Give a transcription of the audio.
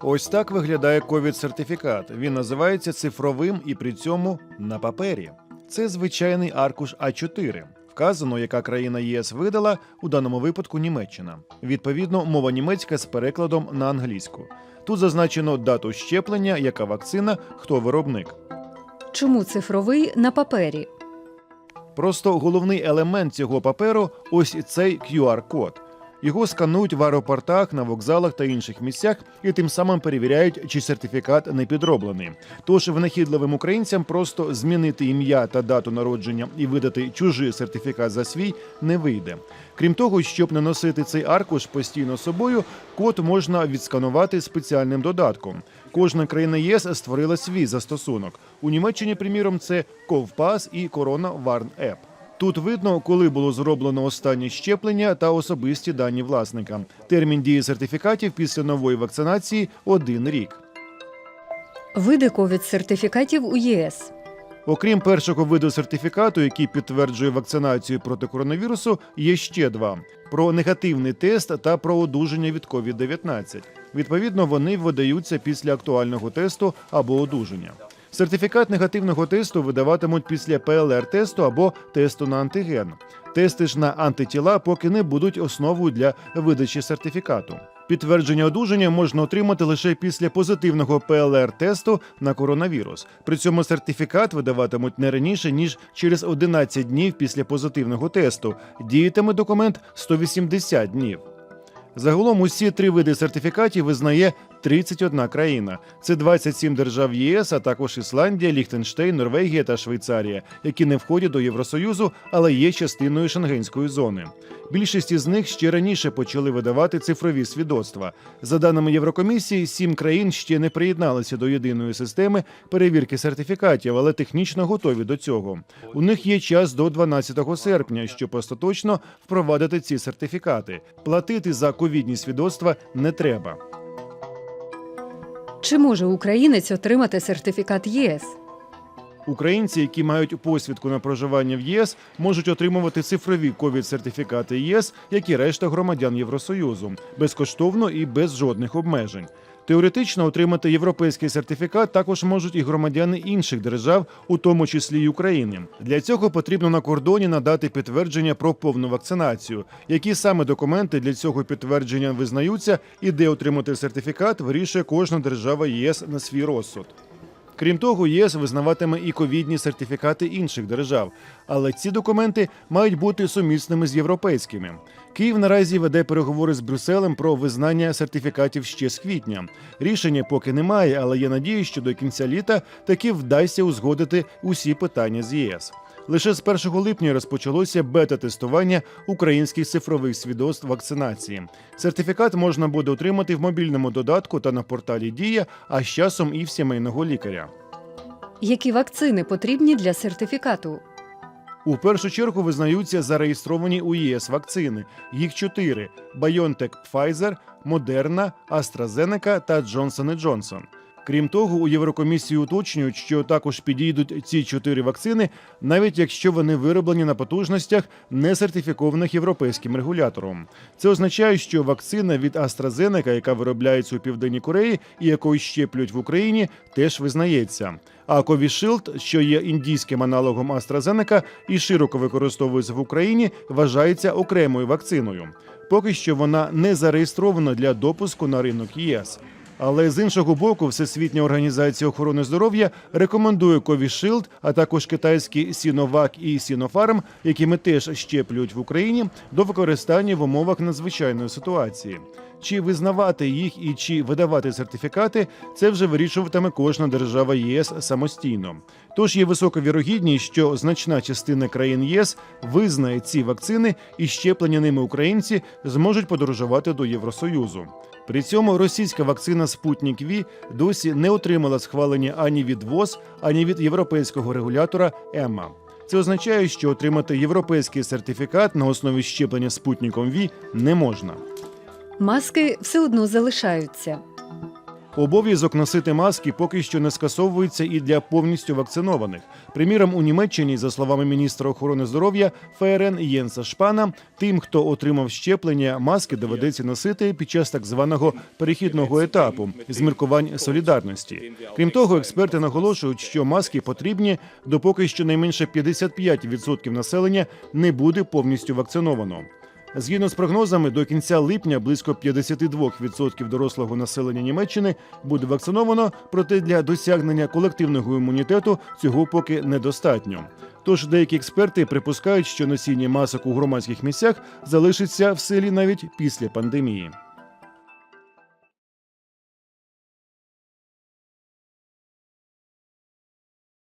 Ось так виглядає ковід-сертифікат. Він називається цифровим і при цьому на папері. Це звичайний аркуш А4. Вказано, яка країна ЄС видала, у даному випадку Німеччина. Відповідно, мова німецька з перекладом на англійську. Тут зазначено дату щеплення, яка вакцина, хто виробник. Чому цифровий на папері? Просто головний елемент цього паперу ось цей QR-код. Його сканують в аеропортах, на вокзалах та інших місцях і тим самим перевіряють, чи сертифікат не підроблений. Тож винахідливим українцям просто змінити ім'я та дату народження і видати чужий сертифікат за свій не вийде. Крім того, щоб не носити цей аркуш постійно з собою, код можна відсканувати спеціальним додатком. Кожна країна ЄС створила свій застосунок. У Німеччині, приміром, це Ковпас і Корона Варн Еп. Тут видно, коли було зроблено останнє щеплення та особисті дані власника. Термін дії сертифікатів після нової вакцинації один рік. Види ковід-сертифікатів у ЄС. Окрім першого виду сертифікату, який підтверджує вакцинацію проти коронавірусу, є ще два: про негативний тест та про одужання від COVID-19. Відповідно, вони видаються після актуального тесту або одужання. Сертифікат негативного тесту видаватимуть після ПЛР-тесту або тесту на антиген. Тести ж на антитіла поки не будуть основою для видачі сертифікату. Підтвердження одужання можна отримати лише після позитивного ПЛР-тесту на коронавірус. При цьому сертифікат видаватимуть не раніше ніж через 11 днів після позитивного тесту. Діятиме документ 180 днів. Загалом усі три види сертифікатів визнає 31 країна. Це 27 держав ЄС, а також Ісландія, Ліхтенштейн, Норвегія та Швейцарія, які не входять до Євросоюзу, але є частиною шенгенської зони. Більшість із них ще раніше почали видавати цифрові свідоцтва. За даними Єврокомісії, сім країн ще не приєдналися до єдиної системи перевірки сертифікатів, але технічно готові до цього. У них є час до 12 серпня, щоб остаточно впровадити ці сертифікати. Платити за ковідні свідоцтва не треба. Чи може українець отримати сертифікат ЄС? Українці, які мають посвідку на проживання в ЄС, можуть отримувати цифрові ковід-сертифікати ЄС, як і решта громадян Євросоюзу, безкоштовно і без жодних обмежень. Теоретично отримати європейський сертифікат також можуть і громадяни інших держав, у тому числі й України. Для цього потрібно на кордоні надати підтвердження про повну вакцинацію. Які саме документи для цього підтвердження визнаються, і де отримати сертифікат, вирішує кожна держава ЄС на свій розсуд. Крім того, ЄС визнаватиме і ковідні сертифікати інших держав, але ці документи мають бути сумісними з європейськими. Київ наразі веде переговори з Брюсселем про визнання сертифікатів ще з квітня. Рішення поки немає, але є надія, що до кінця літа таки вдасться узгодити усі питання з ЄС. Лише з 1 липня розпочалося бета-тестування українських цифрових свідоцтв вакцинації. Сертифікат можна буде отримати в мобільному додатку та на порталі Дія, а з часом і в сімейного лікаря. Які вакцини потрібні для сертифікату? У першу чергу визнаються зареєстровані у ЄС вакцини. Їх чотири: BioNTech Pfizer, Moderna, AstraZeneca та Johnson Johnson. Крім того, у Єврокомісії уточнюють, що також підійдуть ці чотири вакцини, навіть якщо вони вироблені на потужностях, не сертифікованих європейським регулятором. Це означає, що вакцина від AstraZeneca, яка виробляється у південній Кореї і якою щеплюють в Україні, теж визнається. А Covishield, що є індійським аналогом AstraZeneca і широко використовується в Україні, вважається окремою вакциною. Поки що вона не зареєстрована для допуску на ринок ЄС. Але з іншого боку, Всесвітня організація охорони здоров'я рекомендує Covishield, а також китайські Sinovac і Sinopharm, якими теж щеплюють в Україні, до використання в умовах надзвичайної ситуації. Чи визнавати їх і чи видавати сертифікати, це вже вирішуватиме кожна держава ЄС самостійно. Тож є висока вірогідність, що значна частина країн ЄС визнає ці вакцини і щеплені ними українці зможуть подорожувати до Євросоюзу. При цьому російська вакцина Спутник Ві досі не отримала схвалення ані від ВОЗ, ані від європейського регулятора ЕМА. Це означає, що отримати європейський сертифікат на основі щеплення спутником Ві не можна. Маски все одно залишаються. Обов'язок носити маски поки що не скасовується і для повністю вакцинованих. Приміром, у Німеччині, за словами міністра охорони здоров'я ФРН Єнса Шпана, тим, хто отримав щеплення, маски доведеться носити під час так званого перехідного етапу з міркувань солідарності. Крім того, експерти наголошують, що маски потрібні, допоки щонайменше 55% населення не буде повністю вакциновано. Згідно з прогнозами, до кінця липня близько 52% дорослого населення Німеччини буде вакциновано, проте для досягнення колективного імунітету цього поки недостатньо. Тож деякі експерти припускають, що носіння масок у громадських місцях залишиться в силі навіть після пандемії.